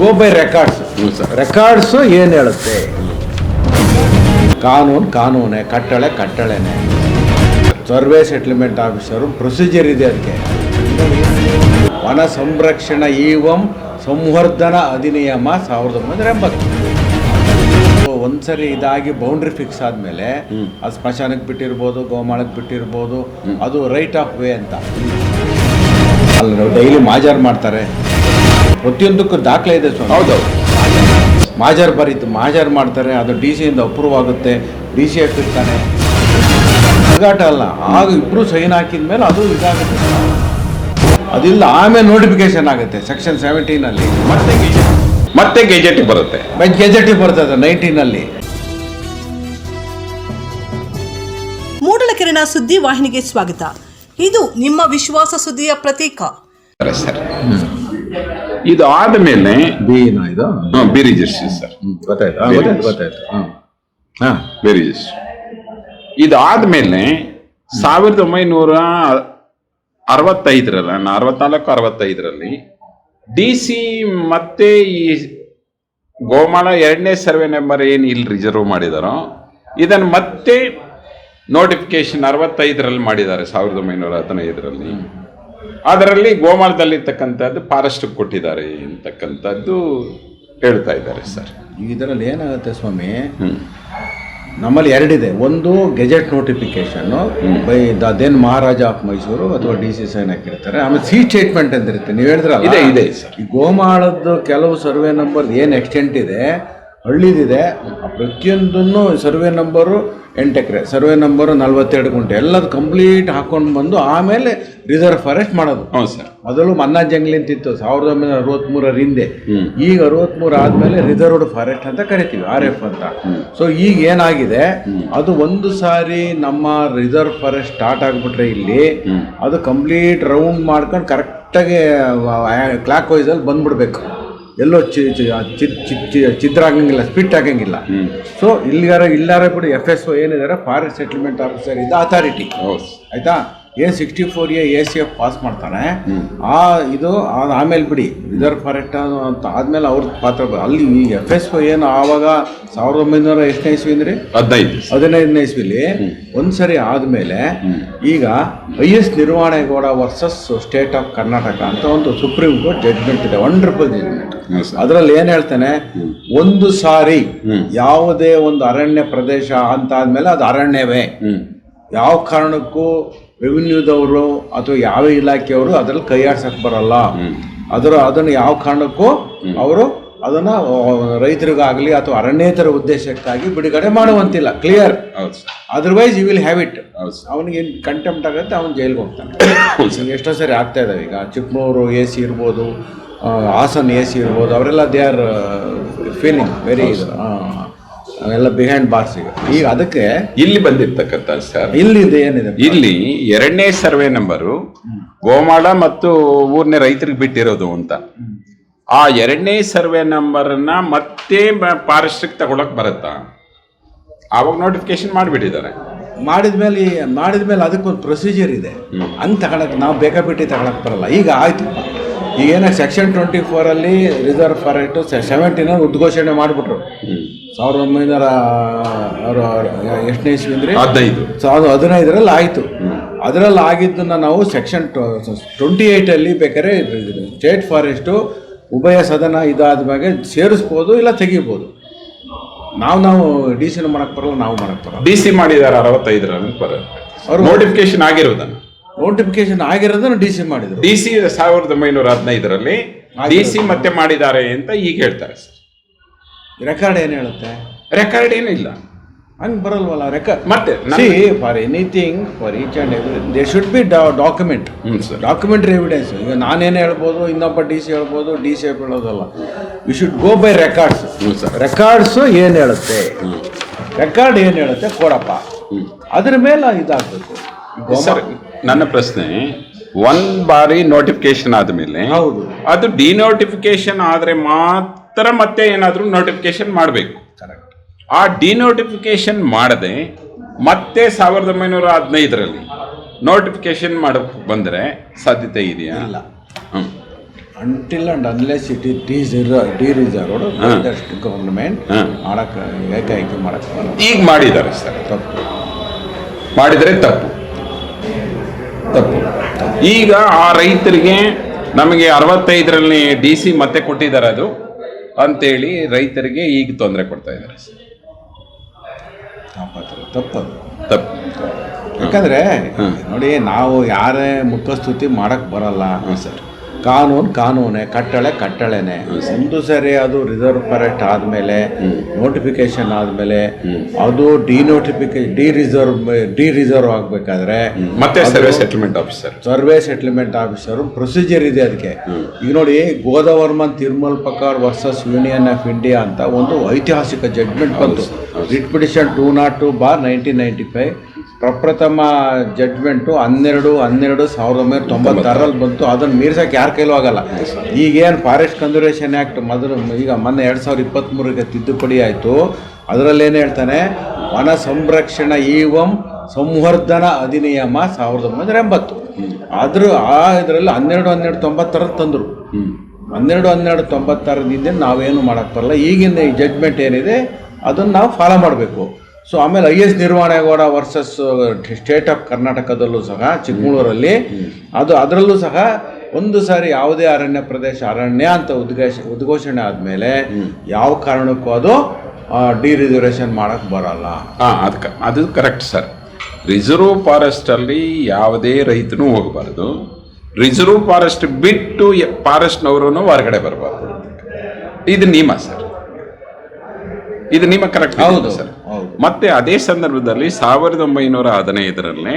Go by records records ಏನು ಹೇಳುತ್ತೆ? ಕಾನೂನು ಕಾನೂನೇ ಕಟ್ಟಳೆ ಕಟ್ಟಳೆನೇ. ಸರ್ವೆ ಸೆಟ್ಲ್ಮೆಂಟ್ ಆಫೀಸರು ಪ್ರೊಸೀಜರ್ ಇದೆ ಅದಕ್ಕೆ ವನ ಸಂರಕ್ಷಣಾ ಈವಂ ಸಂವರ್ಧನ ಅಧಿನಿಯಮ ಸಾವಿರದ ಒಂಬೈನೂರ ಎಂಬತ್ತು. ಒಂದ್ಸರಿ ಇದಾಗಿ ಬೌಂಡ್ರಿ ಫಿಕ್ಸ್ ಆದಮೇಲೆ ಅದು ಸ್ಮಶಾನಕ್ಕೆ ಬಿಟ್ಟಿರ್ಬೋದು ಗೋಮಾಳಕ್ಕೆ ಬಿಟ್ಟಿರ್ಬೋದು ಅದು ರೈಟ್ ಆಫ್ ವೇ ಅಂತ. ಅಲ್ಲಿ ಡೈಲಿ ಮಾಜಾರ್ ಮಾಡ್ತಾರೆ. ಪ್ರತಿಯೊಂದಕ್ಕೂ ದಾಖಲೆ ಇದೆ ಸ್ವಾಮಿ. ಹೌದೌದು ಮಾಜಾರ್ ಬರೀತು ಮಾಜಾರ್ ಮಾಡ್ತಾರೆ ಅದು ಡಿ ಸಿಯಿಂದ ಅಪ್ರೂವ್ ಆಗುತ್ತೆ ಡಿ ಸಿ ಹಾಕಿರ್ತಾನೆ ಹುಡುಗಾಟ ಅಲ್ಲ ಆಗ ಇಬ್ರು ಸೈನ್ ಹಾಕಿದ ಮೇಲೆ ಅದು ಇದಾಗುತ್ತೆ ಅದಿಲ್ಲ ಆಮೇಲೆ ನೋಟಿಫಿಕೇಶನ್ ಆಗುತ್ತೆ ಸೆಕ್ಷನ್ ಸೆವೆಂಟೀನಲ್ಲಿ ಮತ್ತೆ ಗೆಜೆಟ್ ಮತ್ತೆ ಗೆಜೆಟ್ ಬರುತ್ತೆ. ಗೆಜೆಟಿಗೆ ಬರ್ತದೆ ನೈನ್ಟೀನಲ್ಲಿ ಮೂಡಲಕೆರೆನ ಸುದ್ದಿ ವಾಹಿನಿಗೆ ಸ್ವಾಗತ. ಇದು ನಿಮ್ಮ ವಿಶ್ವಾಸ ಸುದ್ದಿಯ ಪ್ರತೀಕ. ಸರಿ, ಸರ್. ಇದು ಆದಮೇಲೆ ಬಿ ಇದು? ಬಿ ರಿಜಿಸ್ಟ್ರಿ ಸರ್ ಗೊತ್ತಾಯ್ತು. ಹಾ, ಗೊತ್ತಾಯ್ತು, ಗೊತ್ತಾಯ್ತು. ಹಾಂ. ಸಾವಿರದ ಒಂಬೈನೂರ ಅರವತ್ತೈದರಲ್ಲ ಅರವತ್ನಾಲ್ಕು ಅರವತ್ತೈದರಲ್ಲಿ ಡಿ ಸಿ ಮತ್ತೆ ಈ ಗೋಮಾಳ ಎರಡನೇ ಸರ್ವೆ ನಂಬರ್ ಏನು ಇಲ್ಲಿ ರಿಸರ್ವ್ ಮಾಡಿದಾರೋ ಇದನ್ನು ಮತ್ತೆ ನೋಟಿಫಿಕೇಶನ್ ಅರವತ್ತೈದರಲ್ಲಿ ಮಾಡಿದ್ದಾರೆ ಸಾವಿರದ ಒಂಬೈನೂರ ಹದಿನೈದರಲ್ಲಿ ಅದರಲ್ಲಿ ಗೋಮಾಳದಲ್ಲಿರ್ತಕ್ಕಂಥದ್ದು ಫಾರೆಸ್ಟ್ ಕೊಟ್ಟಿದ್ದಾರೆ ಅಂತಕ್ಕಂಥದ್ದು ಹೇಳ್ತಾ ಇದ್ದಾರೆ ಸರ್. ಇದರಲ್ಲಿ ಏನಾಗುತ್ತೆ ಸ್ವಾಮಿ? ನಮ್ಮಲ್ಲಿ ಎರಡಿದೆ. ಒಂದು gazette notification by the then maharaja of Mysuru ಅಥವಾ ಡಿ ಸಿ ಸೈನ್ ಹಾಕಿರ್ತಾರೆ. ಆಮೇಲೆ ಸಿ ಸ್ಟೇಟ್ಮೆಂಟ್ ಅಂತ ಇರುತ್ತೆ. ನೀವು ಹೇಳಿದ್ರಲ್ಲ? ಇದೆ, ಇದೆ ಸರ್. ಈ ಗೋಮಾಳದ್ದು ಕೆಲವು ಸರ್ವೆ ನಂಬರ್ ಏನು ಎಕ್ಸ್ಟೆಂಟ್ ಇದೆ ಹಳ್ಳಿದಿದೆ ಪ್ರತಿಯೊಂದನ್ನು ಸರ್ವೆ ನಂಬರು ಎಂಟು ಎಕರೆ ಸರ್ವೆ ನಂಬರು ನಲ್ವತ್ತೆರಡು ಗುಂಟೆ ಎಲ್ಲದು ಕಂಪ್ಲೀಟ್ ಹಾಕೊಂಡು ಬಂದು ಆಮೇಲೆ ರಿಸರ್ವ್ ಫಾರೆಸ್ಟ್ ಮಾಡೋದು. ಹ್ಞೂ ಸರ್. ಮೊದಲು ಮನ್ನಾ ಜಂಗ್ಲಿ ಅಂತಿತ್ತು ಸಾವಿರದ ಒಂಬೈನೂರ ಅರವತ್ತ್ಮೂರರ ಹಿಂದೆ ಈಗ ಅರವತ್ತ್ಮೂರು ಆದಮೇಲೆ ರಿಸರ್ವ್ಡ್ ಫಾರೆಸ್ಟ್ ಅಂತ ಕರಿತೀವಿ ಆರ್ ಎಫ್ ಅಂತ ಸೊ ಈಗ ಏನಾಗಿದೆ ಅದು ಒಂದು ಸಾರಿ ನಮ್ಮ ರಿಸರ್ವ್ ಫಾರೆಸ್ಟ್ ಸ್ಟಾರ್ಟ್ ಆಗಿಬಿಟ್ರೆ ಇಲ್ಲಿ ಅದು ಕಂಪ್ಲೀಟ್ ರೌಂಡ್ ಮಾಡ್ಕೊಂಡು ಕರೆಕ್ಟಾಗಿ ಕ್ಲಾಕ್ ವೈಸಲ್ಲಿ ಬಂದ್ಬಿಡ್ಬೇಕು. ಎಲ್ಲೋ ಚಿ ಚಿತ್ರ ಆಗಂಗಿಲ್ಲ ಸ್ಪಿಟ್ ಆಗಂಗಿಲ್ಲ. ಸೊ ಇಲ್ಲಿಗಾರ ಇಲ್ಲಾರ ಬಿಡು ಎಫ್ ಎಸ್ ಓ ಏನಿದ್ದಾರೆ ಫಾರೆಸ್ಟ್ ಸೆಟ್ಲ್ಮೆಂಟ್ ಆಫೀಸರ್ ಇದು ಅಥಾರಿಟಿ ಆಯ್ತಾ? ಏನ್ sixty four A A C F pass ಮಾಡ್ತಾನೆ. ಆ ಇದು ಆಮೇಲೆ ಬಿಡಿ ರಿಸರ್ವ್ ಫಾರೆಸ್ಟ್ ಅಂತ. ಆದ್ಮೇಲೆ ಅವ್ರ ಪಾತ್ರ ಬ- ಅಲ್ಲಿ ಈ ಎಫ್ ಎಸ್ ಏನು ಆವಾಗ ಸಾವಿರದ ಒಂಬೈನೂರ ಎಷ್ಟನೇ ಇಸ್ವಿ ಅಂದ್ರೆ? ಹದಿನೈದು. ಹದಿನೈದನೇ ಇಸ್ವಿಲಿ ಒಂದ್ಸರಿ ಆದ್ಮೇಲೆ ಈಗ ಐ ಎಸ್ ನಿರ್ವಹಣೆಗೌಡ ವರ್ಸಸ್ ಸ್ಟೇಟ್ ಆಫ್ ಕರ್ನಾಟಕ ಅಂತ ಒಂದು ಸುಪ್ರೀಂ ಕೋರ್ಟ್ ಜಡ್ಜ್ಮೆಂಟ್ ಇದೆ ವಂಡರ್ಫುಲ್ ಜಡ್ಜ್ಮೆಂಟ್ ಅದರಲ್ಲಿ ಸರ್. ಅದ್ರಲ್ಲಿ ಏನ್ ಹೇಳ್ತಾನೆ? ಒಂದು ಸಾರಿ ಯಾವುದೇ ಒಂದು ಅರಣ್ಯ ಪ್ರದೇಶ ಅಂತ ಆದ್ಮೇಲೆ ಅದು ಅರಣ್ಯವೇ. ಹ್ಮ್. ಯಾವ ಕಾರಣಕ್ಕೂ ರೆವಿನ್ಯೂದವರು ಅಥವಾ ಯಾವ ಇಲಾಖೆಯವರು ಅದ್ರಲ್ಲಿ ಕೈ ಆಡ್ಸಕ್ ಬರಲ್ಲ ಅದರ ಅದನ್ನು ಯಾವ ಕಾರಣಕ್ಕೂ ಅವರು ಅದನ್ನು ರೈತರಿಗಾಗಲಿ ಅಥವಾ ಅರಣ್ಯೇತರ ಉದ್ದೇಶಕ್ಕಾಗಿ ಬಿಡುಗಡೆ ಮಾಡುವಂತಿಲ್ಲ. Clear otherwise you will have it ಅವನಿಗೆ ಕಂಟೆಂಪ್ಟ್ ಆಗುತ್ತೆ ಅವನು ಜೈಲ್ಗೆ ಹೋಗ್ತಾನೆ. ಎಷ್ಟೋ ಸರಿ ಆಗ್ತಾ ಇದ್ದಾವೆ ಈಗ. ಚಿಕ್ಕಮೂರು ಎ ಸಿ ಇರ್ಬೋದು ಹಾಸನ್ ಎ ಸಿ ಇರ್ಬೋದು ಅವರೆಲ್ಲ ದೇ ಆರ್ ಫೀಲಿಂಗ್ ವೆರಿ ಅವೆಲ್ಲ ಬಿಹೈಂಡ್ ಬಾರ್ಸ್ ಈಗ. ಈಗ ಅದಕ್ಕೆ ಇಲ್ಲಿ ಬಂದಿರ್ತಕ್ಕಂಥ ಸರ್. ಇಲ್ಲಿಂದ ಏನಿದೆ? ಇಲ್ಲಿ ಎರಡನೇ ಸರ್ವೆ ನಂಬರು ಗೋಮಾಳ ಮತ್ತು ಊರ್ನೇ ರೈತರಿಗೆ ಬಿಟ್ಟಿರೋದು ಅಂತ. ಆ ಎರಡನೇ ಸರ್ವೆ ನಂಬರನ್ನ ಮತ್ತೆ ಫಾರೆಸ್ಟ್ಗೆ ತಗೊಳಕ್ ಬರುತ್ತಾ? ಆವಾಗ ನೋಟಿಫಿಕೇಶನ್ ಮಾಡಿಬಿಟ್ಟಿದ್ದಾರೆ. ಮಾಡಿದ್ಮೇಲೆ ಮಾಡಿದ್ಮೇಲೆ ಅದಕ್ಕೊಂದು ಪ್ರೊಸೀಜರ್ ಇದೆ. ಅಂತ ತಗೊಳಕ್ ನಾವು ಬೇಕಾಬಿಟ್ಟು ತಗೊಳಕ್ ಬರಲ್ಲ. ಈಗ ಆಯ್ತು. ಈಗ ಏನೋ ಸೆಕ್ಷನ್ ಟ್ವೆಂಟಿ ಫೋರಲ್ಲಿ ರಿಸರ್ವ್ ಫಾರೆಸ್ಟು ಸೆವೆಂಟಿನ ಉದ್ಘೋಷಣೆ ಮಾಡಿಬಿಟ್ರು. ಸಾವಿರದ ಒಂಬೈನೂರ ಎಷ್ಟನೇ ಇಸ್ವಿ ಅಂದರೆ ಹದಿನೈದು. ಸಾವಿರದ ಹದಿನೈದರಲ್ಲಿ ಆಯಿತು. ಅದರಲ್ಲಿ ಆಗಿದ್ದನ್ನು ನಾವು ಸೆಕ್ಷನ್ ಟ್ವೆಂಟಿ ಏಯ್ಟಲ್ಲಿ ಬೇಕಾದ್ರೆ ಸ್ಟೇಟ್ ಫಾರೆಸ್ಟು ಉಭಯ ಸದನ ಇದಾದ ಮೇಲೆ ಸೇರಿಸ್ಬೋದು ಇಲ್ಲ ತೆಗಿಬೋದು. ನಾವು ನಾವು ಡಿ ಸಿನ ಮಾಡಕ್ಕೆ ಬರಲ್ಲ ನಾವು ಮಾಡಕ್ಕೆ ಬರಲ್ಲ. ಡಿ ಸಿ ಮಾಡಿದ್ದಾರೆ ಅರವತ್ತೈದರಲ್ಲಿ ಬರುತ್ತೆ ಅವ್ರು- ನೋಟಿಫಿಕೇಶನ್ ಆಗಿರೋದನ್ನು. ನೋಟಿಫಿಕೇಶನ್ ಆಗಿರೋದನ್ನು ಡಿ ಸಿ ಮಾಡಿದ್ರು. ಡಿ ಸಿ ಸಾವಿರದ ಒಂಬೈನೂರ ಹದಿನೈದರಲ್ಲಿ ಡಿ ಸಿ ಮತ್ತೆ ಮಾಡಿದ್ದಾರೆ ಅಂತ ಈಗ ಹೇಳ್ತಾರೆ ಸರ್. ರೆಕಾರ್ಡ್ ಏನು ಹೇಳುತ್ತೆ? ರೆಕಾರ್ಡ್ ಏನಿಲ್ಲ ಹಂಗೆ ಬರಲ್ವಲ್ಲ ರೆಕಾರ್ಡ್ ಮತ್ತೆ for anything for each and every they should be document documentary evidence ಈಗ ನಾನೇನು ಹೇಳ್ಬೋದು ಇನ್ನೊಬ್ಬ ಡಿ ಸಿ ಹೇಳ್ಬೋದು ಡಿ ಸಿ ಹೇಳೋದಲ್ಲ. We should go by records records ಏನು ಹೇಳುತ್ತೆ? ರೆಕಾರ್ಡ್ ಏನು ಹೇಳುತ್ತೆ? ಕೊಡಪ್ಪ. ಅದ್ರ ಮೇಲೆ ಇದಾಗಬೇಕು ಸರ್ ನನ್ನ ಪ್ರಶ್ನೆ ಒಂದ್ ಬಾರಿ ನೋಟಿಫಿಕೇಶನ್ ಆದಮೇಲೆ ಹೌದು. ಅದು ಡಿನೋಟಿಫಿಕೇಶನ್ ಆದ್ರೆ ಮಾತ್ರ ಮತ್ತೆ ಏನಾದರೂ ನೋಟಿಫಿಕೇಶನ್ ಮಾಡಬೇಕು. ಆ ಡಿನೋಟಿಫಿಕೇಶನ್ ಮಾಡದೆ ಮತ್ತೆ ಸಾವಿರದ ಒಂಬೈನೂರ ಹದಿನೈದರಲ್ಲಿ ನೋಟಿಫಿಕೇಶನ್ ಮಾಡೋಕ್ಕೆ ಬಂದರೆ ಸಾಧ್ಯತೆ ಇದೆಯಾ? ಇಲ್ಲ. Until and unless it is de dereserved government ಹಾ. ಮಾಡಕ್ಕೆ ಏಕಾಏಕಿ ಮಾಡಕ್ಕೆ. ಈಗ ಮಾಡಿದ್ದಾರೆ ಸರ್. ತಪ್ಪು. ಮಾಡಿದರೆ ತಪ್ಪು. ತಪ್ಪು. ಈಗ ಆ ರೈತರಿಗೆ ನಮಗೆ ಅರವತ್ತೈದರಲ್ಲಿ ಡಿ ಸಿ ಮತ್ತೆ ಕೊಟ್ಟಿದ್ದಾರೆ ಅದು. ಅಂತೇಳಿ ರೈತರಿಗೆ ಈಗ ತೊಂದರೆ ಕೊಡ್ತಾ ಇದ್ದಾರೆ. ತಪ್ಪದು ತಪ್ಪು. ಯಾಕಂದ್ರೆ ನೋಡಿ ನಾವು ಯಾರೇ ಮುಖಸ್ತುತಿ ಮಾಡಕ್ ಬರಲ್ಲ. ಸರ್. ಕಾನೂನು ಕಾನೂನೇ ಕಟ್ಟಳೆ ಕಟ್ಟಳೆನೆ. ಒಂದು ಸರಿ ಅದು ರಿಸರ್ವ್ ಫಾರೆಸ್ಟ್ ಆದಮೇಲೆ ನೋಟಿಫಿಕೇಶನ್ ಆದಮೇಲೆ ಅದು D notification D reserve D reserve ಆಗಬೇಕಾದ್ರೆ ಮತ್ತೆ survey settlement officer survey settlement officer procedure ಇದೆ ಅದಕ್ಕೆ. ಈಗ ನೋಡಿ Godavarman Thirumulpad versus union of India ಅಂತ ಒಂದು ಐತಿಹಾಸಿಕ ಜಡ್ಜ್ಮೆಂಟ್ ಬಂತು. Writ petition two nought two bar nineteen ninety five ಪ್ರಪ್ರಥಮ ಜಡ್ಮೆಂಟು ಹನ್ನೆರಡು ಹನ್ನೆರಡು ಸಾವಿರದ ಒಂಬೈನೂರ ತೊಂಬತ್ತಾರಲ್ಲಿ ಬಂತು. ಅದನ್ನು ಮೀರ್ಸೋಕೆ ಯಾರ ಕೈಲೂ ಆಗಲ್ಲ. ಈಗೇನು ಫಾರೆಸ್ಟ್ ಕನ್ಸರ್ವೇಷನ್ ಆ್ಯಕ್ಟ್ ಮೊದಲು ಈಗ ಮೊನ್ನೆ ಎರಡು ಸಾವಿರದ ಇಪ್ಪತ್ತ್ಮೂರಿಗೆ ತಿದ್ದುಪಡಿ ಆಯಿತು. ಅದರಲ್ಲೇನು ಹೇಳ್ತಾನೆ? ವನ ಸಂರಕ್ಷಣಾ ಈವಂ ಸಂವರ್ಧನ ಅಧಿನಿಯಮ ಸಾವಿರದ ಒಂಬೈನೂರ ಎಂಬತ್ತು. ಆದರೂ ಆ ಇದರಲ್ಲಿ ಹನ್ನೆರಡು ಹನ್ನೆರಡು ತೊಂಬತ್ತಾರಲ್ಲಿ ತಂದರು. ಹನ್ನೆರಡು ಹನ್ನೆರಡು ತೊಂಬತ್ತಾರದಿಂದ ನಾವೇನು ಮಾಡೋಕ್ಕೆ ಬರಲ್ಲ. ಈಗಿನ ಈ ಜಡ್ಮೆಂಟ್ ಏನಿದೆ ಅದನ್ನು ನಾವು ಫಾಲೋ ಮಾಡಬೇಕು. ಸೊ ಆಮೇಲೆ ಐ ಎಸ್ ನಿರ್ವಹಣೆಗೌಡ ವರ್ಸಸ್ ಸ್ಟೇಟ್ ಆಫ್ ಕರ್ನಾಟಕದಲ್ಲೂ ಸಹ ಚಿಕ್ಕಮಗಳೂರಲ್ಲಿ ಅದು ಅದರಲ್ಲೂ ಸಹ ಒಂದು ಸಾರಿ ಯಾವುದೇ ಅರಣ್ಯ ಪ್ರದೇಶ ಅರಣ್ಯ ಅಂತ ಉದ್ಘೋಷ ಉದ್ಘೋಷಣೆ ಆದಮೇಲೆ ಯಾವ ಕಾರಣಕ್ಕೂ ಅದು ಡಿ ರಿಸರ್ವೇಷನ್ ಮಾಡೋಕ್ಕೆ ಬರಲ್ಲ. ಹಾಂ ಅದಕ್ಕೆ ಅದು ಕರೆಕ್ಟ್ ಸರ್ ರಿಸರ್ವ್ ಫಾರೆಸ್ಟಲ್ಲಿ ಯಾವುದೇ ರೈತನು ಹೋಗಬಾರ್ದು. ರಿಸರ್ವ್ ಫಾರೆಸ್ಟ್ ಬಿಟ್ಟು ಫಾರೆಸ್ಟ್ನವರು ಹೊರಗಡೆ ಬರಬಾರ್ದು. ಇದು ನಿಯಮ ಸರ್ ಇದು ನಿಯಮ ಕರೆಕ್ಟ್ ಹೌದು. ಸರ್ ಮತ್ತೆ ಅದೇ ಸಂದರ್ಭದಲ್ಲಿ ಸಾವಿರದ ಒಂಬೈನೂರ ಹದಿನೈದರಲ್ಲೇ